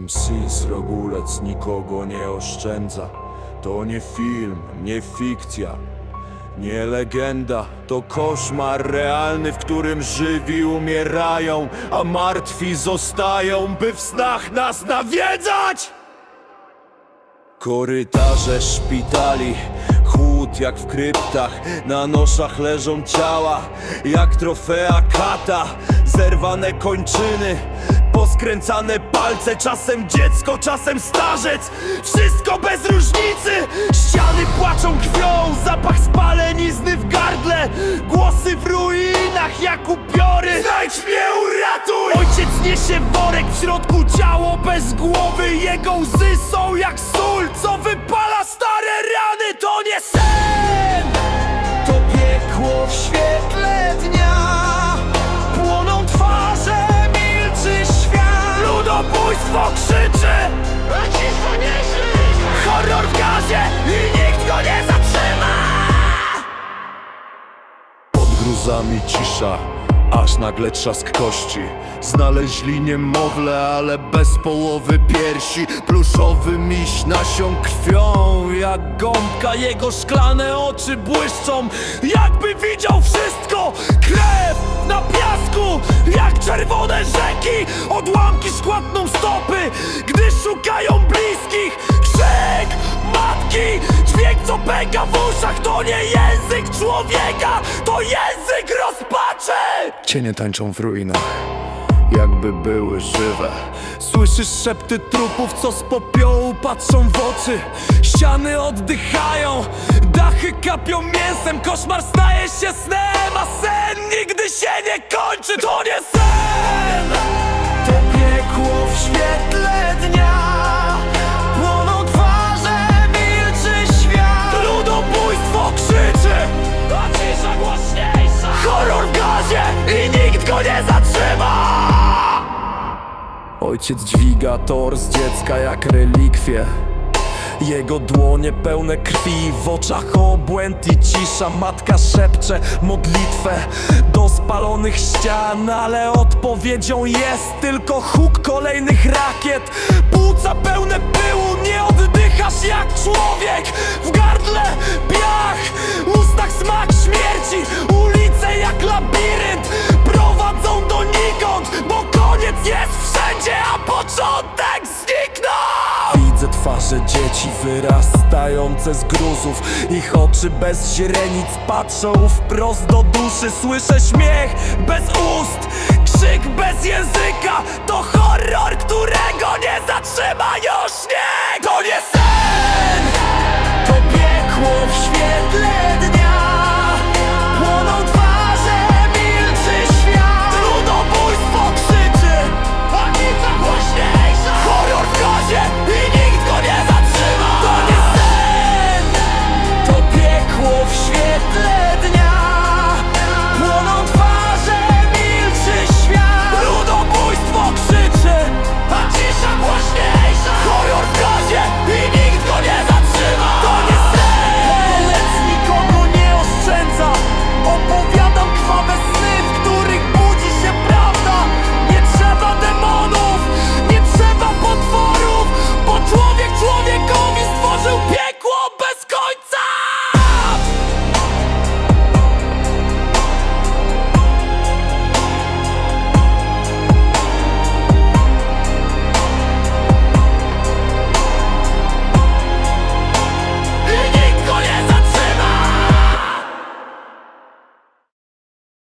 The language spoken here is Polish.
MC Rogulec nikogo nie oszczędza. To nie film, nie fikcja, nie legenda. To koszmar realny, w którym żywi umierają, a martwi zostają, by w snach nas nawiedzać! Korytarze szpitali, jak w kryptach Na noszach leżą ciała, jak trofea kata. Zerwane kończyny, poskręcane palce Czasem dziecko, czasem starzec. Wszystko bez różnicy Ściany płaczą krwią, zapach spalenizny w gardle Głosy w ruinach jak upiory. Znajdź mnie, uratuj! Ojciec niesie worek, w środku ciało bez głowy Jego łzy są jak sól, co wypala rany To nie sen! To piekło w świetle dnia. Płoną twarze, milczy świat. Ludobójstwo krzyczy. A cicho nie Horror w gazie i nikt go nie zatrzyma. Pod gruzami cisza, aż nagle trzask kości. Znaleźli niemowlę, ale bez połowy piersi. Pluszowy miś nasią krwią Jak gąbka, jego szklane oczy błyszczą. Jakby widział wszystko! Krew na piasku Jak czerwone rzeki. Odłamki szkładną stopy Gdy szukają bliskich. Krzyk matki Dźwięk co pęka w uszach To nie język człowieka To język rozpaczy Cienie tańczą w ruinach jakby były żywe. Słyszysz szepty trupów, co z popiołu patrzą w oczy. Ściany oddychają, dachy kapią mięsem. Koszmar staje się snem, a sen nigdy się nie kończy. To nie sen, Ojciec dźwiga tor z dziecka jak relikwie. Jego dłonie pełne krwi, w oczach obłęd i cisza. Matka szepcze modlitwę do spalonych ścian Ale odpowiedzią jest tylko huk kolejnych rakiet. Płuca pełne pyłu, nie oddychasz jak człowiek że dzieci wyrastające z gruzów Ich oczy bez źrenic patrzą wprost do duszy. Słyszę śmiech bez ust, krzyk bez języka. To horror, którego nie zatrzyma już nikt. To nie